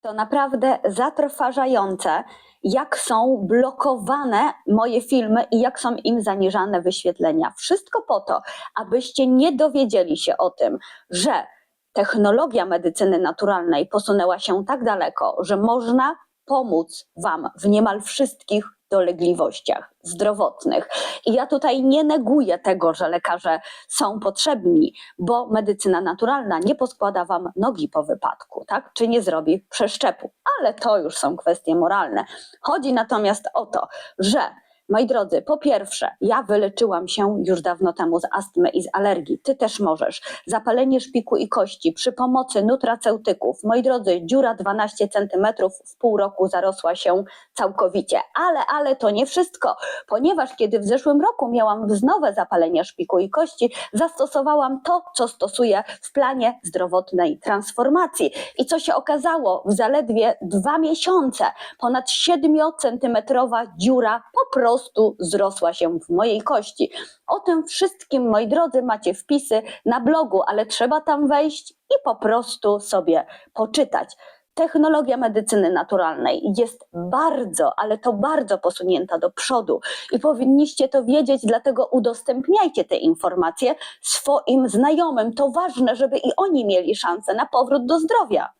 To naprawdę zatrważające, jak są blokowane moje filmy i jak są im zaniżane wyświetlenia. Wszystko po to, abyście nie dowiedzieli się o tym, że technologia medycyny naturalnej posunęła się tak daleko, że można pomóc Wam w niemal wszystkich dolegliwościach zdrowotnych. I ja tutaj nie neguję tego, że lekarze są potrzebni, bo medycyna naturalna nie poskłada Wam nogi po wypadku, tak? Czy nie zrobi przeszczepu. Ale to już są kwestie moralne. Chodzi natomiast o to, że Moi drodzy, po pierwsze, ja wyleczyłam się już dawno temu z astmy i z alergii. Ty też możesz. Zapalenie szpiku i kości przy pomocy nutraceutyków. Moi drodzy, dziura 12 cm w pół roku zarosła się całkowicie. Ale, ale to nie wszystko, ponieważ kiedy w zeszłym roku miałam wznowe zapalenie szpiku i kości, zastosowałam to, co stosuję w planie zdrowotnej transformacji. I co się okazało? W zaledwie dwa miesiące ponad 7-centymetrowa dziura po prostu zrosła się w mojej kości. O tym wszystkim, moi drodzy, macie wpisy na blogu, ale trzeba tam wejść i po prostu sobie poczytać. Technologia medycyny naturalnej jest bardzo, ale to bardzo posunięta do przodu i powinniście to wiedzieć, dlatego udostępniajcie te informacje swoim znajomym. To ważne, żeby i oni mieli szansę na powrót do zdrowia.